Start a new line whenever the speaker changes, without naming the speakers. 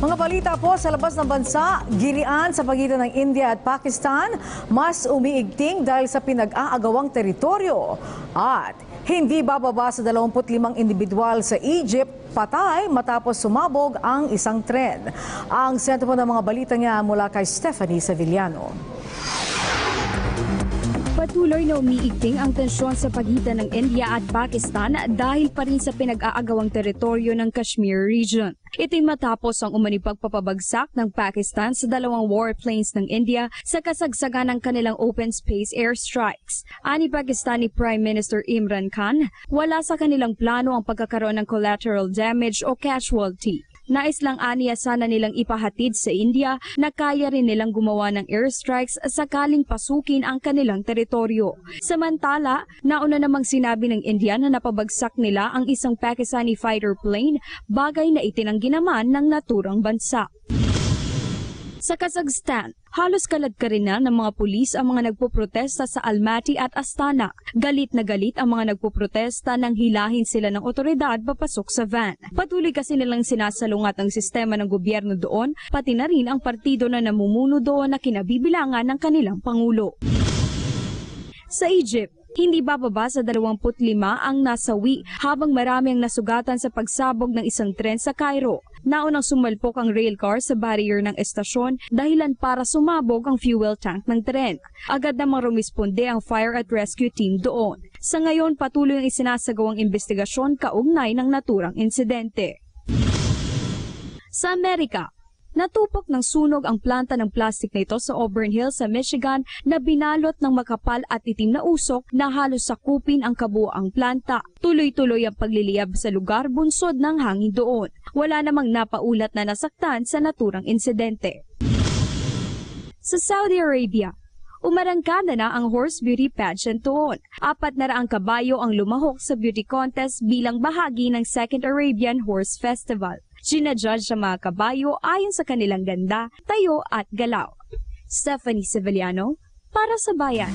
Mga balita po sa labas ng bansa, girian sa pagitan ng India at Pakistan, mas umiigting dahil sa pinag-aagawang teritoryo. At hindi bababa sa 25 individual sa Egypt patay matapos sumabog ang isang tren. Ang sentro ng mga balita niya mula kay Stephanie Sevillano.
Patuloy na umiigting ang tensyon sa pagitan ng India at Pakistan dahil pa rin sa pinag-aagawang teritoryo ng Kashmir region. Ito'y matapos ang umani pagpapabagsak ng Pakistan sa dalawang warplanes ng India sa kasagsagan ng kanilang open space airstrikes. Ani Pakistani Prime Minister Imran Khan, wala sa kanilang plano ang pagkakaroon ng collateral damage o casualty. Nais lang aniya sana nilang ipahatid sa India na kaya rin nilang gumawa ng airstrikes sakaling pasukin ang kanilang teritoryo. Samantala, nauna namang sinabi ng India na napabagsak nila ang isang Pakistani fighter plane, bagay na itinanggi naman ng naturang bansa. Sa Kazakhstan, halos kalad-karin na ng mga pulis ang mga nagpoprotesta sa Almaty at Astana. Galit na galit ang mga nagpoprotesta nang hilahin sila ng otoridad papasok sa van. Patuloy kasi nilang sinasalungat ang sistema ng gobyerno doon, pati na rin ang partido na namumuno doon na kinabibilangan ng kanilang pangulo. Sa Egypt, hindi bababa sa 25 ang nasawi habang marami ang nasugatan sa pagsabog ng isang tren sa Cairo. Naunang sumalpok ang rail car sa barrier ng estasyon dahilan para sumabog ang fuel tank ng tren. Agad namang rumisponde ang fire at rescue team doon. Sa ngayon, patuloy ang isinasagawang investigasyon kaugnay ng naturang insidente. Sa Amerika, Natupok ng sunog ang planta ng plastic na ito sa Auburn Hills sa Michigan na binalot ng makapal at itim na usok na halos sakupin ang kabuoang planta. Tuloy-tuloy ang pagliliyab sa lugar bunsod ng hangin doon. Wala namang napaulat na nasaktan sa naturang insidente. Sa Saudi Arabia, umarangkada na ang horse beauty pageant doon. Apat na raang kabayo ang lumahok sa beauty contest bilang bahagi ng Second Arabian Horse Festival. Sinajudge sa mga kabayo ayon sa kanilang ganda, tayo at galaw. Stephanie Sevillano, para sa Bayan.